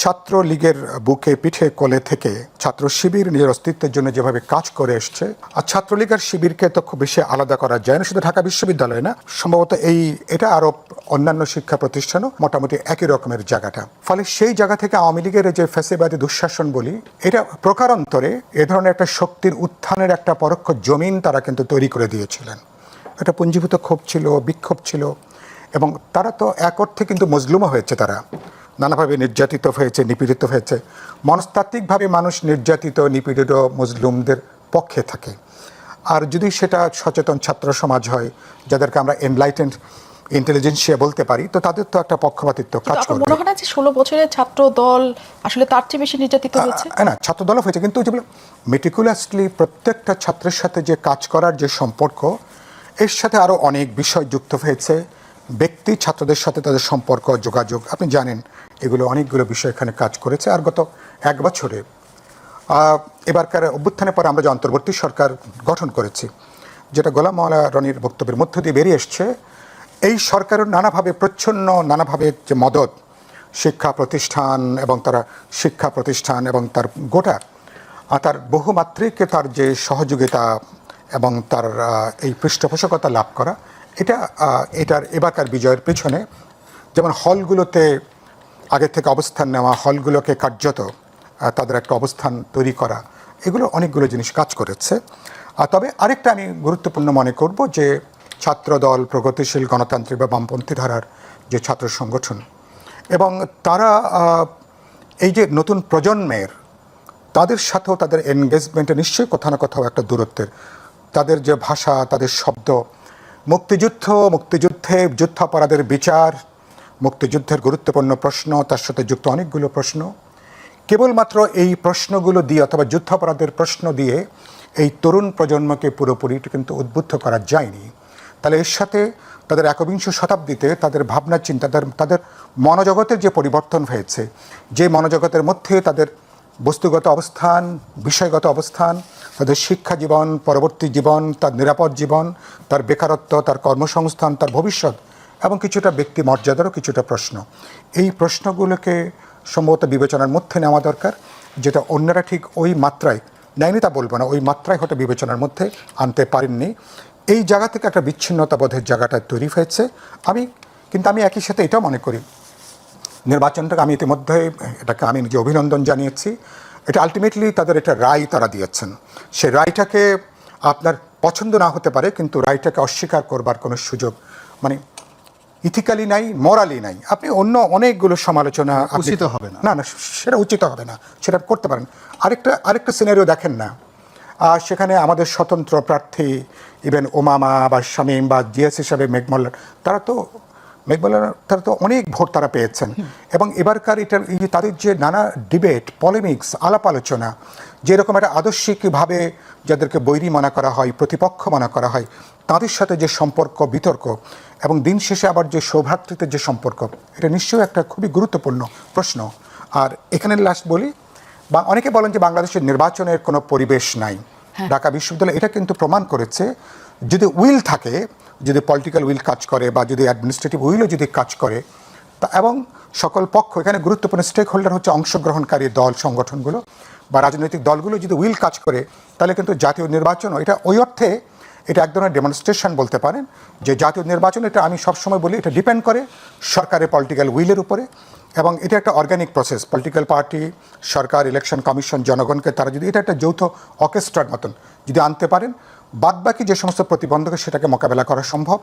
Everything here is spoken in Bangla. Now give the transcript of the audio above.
ছাত্র লীগের বুকে পিঠে কোলে থেকে ছাত্র শিবির নিজের অস্তিত্বের জন্য যেভাবে কাজ করে এসছে, আর ছাত্রলীগের শিবিরকে তো খুব বেশি আলাদা করা যায় না, শুধু ঢাকা বিশ্ববিদ্যালয় না, সম্ভবত এই, এটা আরও অন্যান্য শিক্ষা প্রতিষ্ঠানও মোটামুটি একই রকমের জায়গাটা। ফলে সেই জায়গা থেকে আওয়ামী লীগের যে ফ্যাসিবাদী দুঃশাসন বলি, এটা প্রকারান্তরে এ ধরনের একটা শক্তির উত্থানের একটা পরোক্ষ জমিন তারা কিন্তু তৈরি করে দিয়েছিলেন। একটা পুঞ্জীভূত ক্ষোভ ছিল, বিক্ষোভ ছিল, এবং তারা তো এক অর্থে কিন্তু মজলুমও হয়েছে তারা। নানাভাবে নির্যাতিত হয়েছে নিপীড়িত হয়েছে। মনস্তাত্ত্বিকভাবে মানুষ নির্যাতিত নিপীড়িত মজলুমদের পক্ষে থাকে। আর যদি সেটা সচেতন ছাত্র সমাজ হয় যাদেরকে আমরা এনলাইটেন্ড ইন্টেলিজেন্সিয়া বলতে পারি তো তাদের তো একটা পক্ষপাতিত্ব কাজ করবে। মনে হয় যে ষোলো বছরের ছাত্র দল আসলে তার চেয়ে বেশি নির্যাতিত হয়েছে? না ছাত্র দলও হয়েছে কিন্তু যেগুলো মেটিকুলাসলি প্রত্যেকটা ছাত্রের সাথে যে কাজ করার যে সম্পর্ক এর সাথে আরও অনেক বিষয় যুক্ত হয়েছে। ব্যক্তি, ছাত্রদের সাথে তাদের সম্পর্ক, যোগাযোগ, আপনি জানেন এগুলো অনেকগুলো বিষয় এখানে কাজ করেছে আর গত এক বছরে। এবারকার অভ্যুত্থানের পরে আমরা যে অন্তর্বর্তী সরকার গঠন করেছি, যেটা গোলাম মাওলা রনির বক্তব্যের মধ্য দিয়ে বেরিয়ে এসছে, এই সরকারের নানাভাবে প্রচ্ছন্ন, নানাভাবে যে মদত, শিক্ষা প্রতিষ্ঠান এবং তারা শিক্ষা প্রতিষ্ঠান এবং তার গোটা, আর তার বহুমাত্রিক তার যে সহযোগিতা এবং তার এই পৃষ্ঠপোষকতা লাভ করা এটা এটার এবারকার বিজয়ের পেছনে যেমন হলগুলোতে আগে থেকে অবস্থান নেওয়া হলগুলোকে কার্যত তাদের একটা অবস্থান তৈরি করা, এগুলো অনেকগুলো জিনিস কাজ করেছে। তবে আরেকটা আমি গুরুত্বপূর্ণ মনে করব যে ছাত্রদল, প্রগতিশীল গণতান্ত্রিক বা বামপন্থী ধারার যে ছাত্র সংগঠন এবং তারা এই যে নতুন প্রজন্মের, তাদের সাথেও তাদের এনগেজমেন্টে নিশ্চয়ই কোথাও না কোথাও একটা দূরত্বের, তাদের যে ভাষা, তাদের শব্দ মুক্তিযুদ্ধ, মুক্তিযুদ্ধে যুদ্ধাপরাধের বিচার, মুক্তিযুদ্ধের গুরুত্বপূর্ণ প্রশ্ন, তার সাথে যুক্ত অনেকগুলো প্রশ্ন। কেবলমাত্র এই প্রশ্নগুলো দিয়ে অথবা যুদ্ধাপরাধের প্রশ্ন দিয়ে এই তরুণ প্রজন্মকে পুরোপুরি কিন্তু উদ্বুদ্ধ করা যায়নি। তাহলে এর সাথে তাদের একবিংশ শতাব্দীতে তাদের ভাবনা, চিন্তা, তাদের তাদের মনোজগতের যে পরিবর্তন হয়েছে, যে মনোজগতের মধ্যে তাদের বস্তুগত অবস্থান, বিষয়গত অবস্থান, তাদের শিক্ষা জীবন, পরবর্তী জীবন, তার নিরাপদ জীবন, তার বেকারত্ব, তার কর্মসংস্থান, তার ভবিষ্যৎ এবং কিছুটা ব্যক্তি মর্যাদারও কিছুটা প্রশ্ন। এই প্রশ্নগুলোকে সম্ভবত বিবেচনার মধ্যে নেওয়া দরকার, যেটা অন্যরা ঠিক ওই মাত্রায়, নেয়নি তা বলব না, ওই মাত্রায় হয়তো বিবেচনার মধ্যে আনতে পারেননি। এই জায়গা থেকে একটা বিচ্ছিন্নতাবোধের জায়গাটা তৈরি হয়েছে। আমি, কিন্তু আমি একই সাথে এটাও মনে করি নির্বাচনটাকে আমি ইতিমধ্যে এটাকে আমি নিজে অভিনন্দন জানিয়েছি। এটা আলটিমেটলি তাদের একটা রায় তারা দিয়েছেন। সে রায়টাকে আপনার পছন্দ না হতে পারে কিন্তু রায়টাকে অস্বীকার করবার কোনো সুযোগ মানে ইথিক্যালি নাই মরালি নাই। আপনি অন্য অনেকগুলো সমালোচনা উচিত হবে না। না না সেটা উচিত হবে না সেটা করতে পারেন। আরেকটা আরেকটা সিনারিও দেখেন না। আর সেখানে আমাদের স্বতন্ত্র প্রার্থী ইভেন ওমামা বা শামীম বা জিএস হিসাবে মেঘমল্লার তারা তো মেঘমল্লার তারা তো অনেক ভোট তারা পেয়েছেন। এবং এবারকার এটার তাদের যে নানা ডিবেট পলিমিক্স আলাপ আলোচনা যেরকম একটা আদর্শিকভাবে যাদেরকে বৈরী মনে করা হয় প্রতিপক্ষ মনে করা হয় তাদের সাথে যে সম্পর্ক বিতর্ক এবং দিন শেষে আবার যে সৌভ্রাতৃত্বের যে সম্পর্ক এটা নিশ্চয়ই একটা খুবই গুরুত্বপূর্ণ প্রশ্ন। আর এখানে লাস্ট বলি বা অনেকে বলেন যে বাংলাদেশের নির্বাচনের কোনো পরিবেশ নাই। ঢাকা বিশ্ববিদ্যালয় এটা কিন্তু প্রমাণ করেছে। যদি উইল থাকে, যদি পলিটিক্যাল উইল কাজ করে বা যদি অ্যাডমিনিস্ট্রেটিভ উইলও যদি কাজ করে, তা এবং সকল পক্ষ, এখানে গুরুত্বপূর্ণ স্টেক হোল্ডার হচ্ছে অংশগ্রহণকারী দল, সংগঠনগুলো বা রাজনৈতিক দলগুলো যদি উইল কাজ করে, তাহলে কিন্তু জাতীয় নির্বাচন এটা ওই অর্থে এটা এক ধরনের ডেমনস্ট্রেশন বলতে পারেন যে জাতীয় নির্বাচন, এটা আমি সবসময় বলি, এটা ডিপেন্ড করে সরকারের পলিটিক্যাল উইলের উপরে এবং এটা একটা অর্গ্যানিক প্রসেস পলিটিক্যাল পার্টি সরকার ইলেকশন কমিশন জনগণকে, তারা যদি এটা একটা যৌথ অর্কেস্ট্রার মতন যদি আনতে পারেন, বাদবাকি যে সমস্ত প্রতিবন্ধকে সেটাকে মোকাবেলা করা সম্ভব।